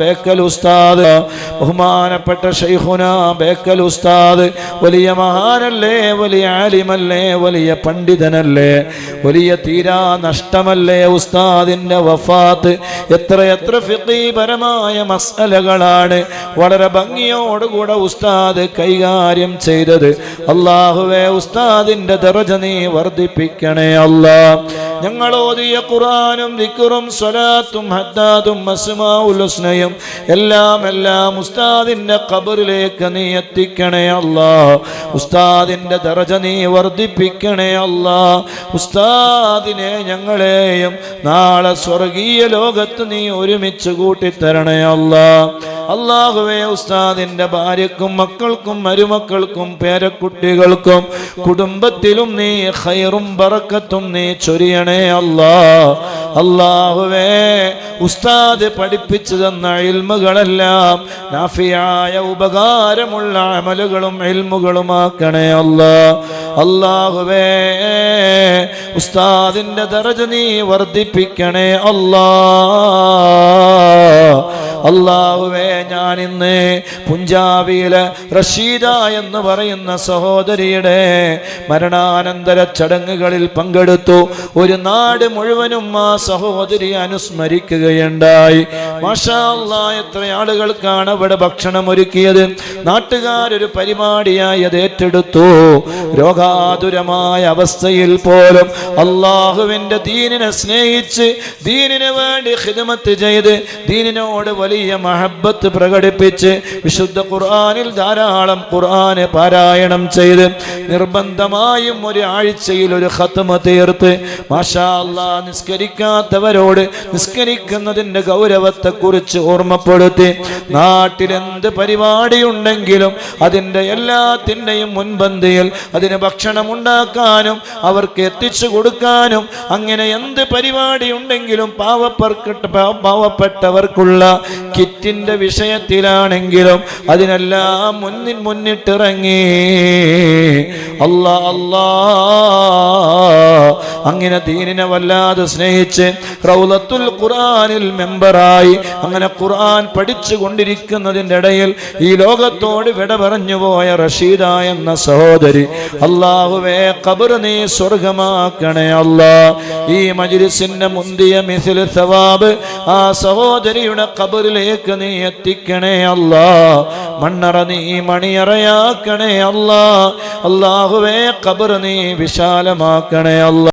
ബേക്കൽ ഉസ്താദ് ബഹുമാനപ്പെട്ട ഷെയ്ഖുന ബേക്കൽ ഉസ്താദ് വലിയ മഹാനല്ലേ വലിയ ആലിമല്ലേ വലിയ പണ്ഡിതനല്ലേ വലിയ തീരാ നഷ്ടമല്ലേ ഉസ്താദിന്റെ വഫാത്ത്. എത്ര എത്ര ഫിഖീപരമായ മസലകളാണ് വളരെ ഭംഗിയോടുകൂടെ ഉസ്താദ് കൈകാര്യം ചെയ്തത്. അള്ളാഹുവേ ഉസ്താദിന്റെ ദറജ നീ വർദ്ധിപ്പിക്കണേ അല്ലാ. ഞങ്ങൾ ഓതിയ ഖുറാനും ദിക്കുറും സ്വലാത്തും ഹദ്ദാദും അസ്മാഉൽ ഹുസ്നയും എല്ലാം എല്ലാം ഉസ്താദിന്റെ ഖബറിലേക്ക് നീ എത്തിക്കണേ അല്ലാ. ഉസ്താദിന്റെ ദറജ നീ വർദ്ധിപ്പിക്കണേ അല്ലാ. ഉസ്താദിനെ ഞങ്ങളെയും നാളെ സ്വർഗീയ ലോകത്ത് നീ ഒരുമിച്ച് കൂട്ടിത്തരണേ അല്ലാ. അള്ളാഹുവേ ഉസ്താദിന്റെ ഭാര്യക്കും മക്കൾക്കും മരുമക്കൾക്കും പേരക്കുട്ടികൾക്കും കുടുംബത്തിലും നീ ഖൈറും പറക്കത്തും നീ ചൊരിയണേ അല്ലാ അള്ളാഹുവേ ഉസ്താദ് പഠിപ്പിച്ചു തന്ന ഇൽമുകളെല്ലാം നാഫിയായ ഉപകാരമുള്ള അമലുകളും ഇൽമുകളുമാക്കണേ അല്ലാ അള്ളാഹുവേ ഉസ്താദിന്റെ ദറജ നീ വർദ്ധിപ്പിക്കണേ അല്ലാ അള്ളാഹുവേ ഞാൻ ഇന്ന് പുഞ്ചാബിയിലെ റഷീദ എന്ന് പറയുന്ന സഹോദരിയുടെ മരണാനന്തര ചടങ്ങുകളിൽ പങ്കെടുത്തു. ഒരു നാട് മുഴുവനും ആ സഹോദരി അനുസ്മരിക്കുകയുണ്ടായി. മാഷാ എത്ര ആളുകൾക്കാണ് അവിടെ ഭക്ഷണം ഒരുക്കിയത്? നാട്ടുകാരൊരു പരിപാടിയായി അത് ഏറ്റെടുത്തു. രോഗാതുരമായ അവസ്ഥയിൽ പോലും അള്ളാഹുവിന്റെ ദീനിനെ സ്നേഹിച്ച് ദീനിനു വേണ്ടി ഹിദമത്ത് ചെയ്ത് ദീനിനോട് വലിയ മഹബത്ത് പ്രകടിപ്പിച്ച് വിശുദ്ധ ഖുർആാനിൽ ധാരാളം ഖുർആന് പാരായണം ചെയ്ത് നിർബന്ധമായും ഒരു ആഴ്ചയിൽ ഒരു ഖത്മ തീർത്ത് മാഷാ നിസ്കരിക്കാത്തവരോട് നിസ്കരിക്കുന്നതിന്റെ ഗൗരവത്തെക്കുറിച്ച് ഓർമ്മപ്പെടുത്തി നാട്ടിലെന്ത് പരിപാടിയുണ്ടെങ്കിലും അതിന്റെ എല്ലാത്തിന്റെയും മുൻപന്തിയിൽ അതിന് ഭക്ഷണം ഉണ്ടാക്കാനും അവർക്ക് എത്തിച്ചു കൊടുക്കാനും അങ്ങനെ എന്ത് പരിപാടി ഉണ്ടെങ്കിലും പാവപ്പെട്ട പാവപ്പെട്ടവർക്കുള്ള കിറ്റിന്റെ വിഷയത്തിലാണെങ്കിലും അതിനെല്ലാം മുന്നിൽ മുന്നിട്ടിറങ്ങി. അല്ലാ അല്ലാ. അങ്ങനെ ദീനിനെ വല്ലാതെ സ്നേഹിച്ച് റൗലത്തുൽ ഖുറാനിൽ മെമ്പറായി അങ്ങനെ ഖുർആൻ പഠിച്ചു കൊണ്ടിരിക്കുന്നതിന്റെ ഇടയിൽ ഈ ലോകത്തോട് വിട പറഞ്ഞു പോയ റഷീദ എന്ന സഹോദരി അള്ളാഹുവേ കബർ നീ സ്വർഗമാക്കണേ അല്ലാ. ഈ മജിരിസിന്റെ മുന്തിയ മിസിൽ സവാബ് ആ സഹോദരിയുടെ കബറിലേക്ക് നീ എത്തിക്കണേ അല്ലാ. മണ്ണറ നീ മണിയറയാക്കണേ അല്ലാ. അല്ലാഹുവേ കബർ നീ വിശാലമാക്കണേ അല്ലാ.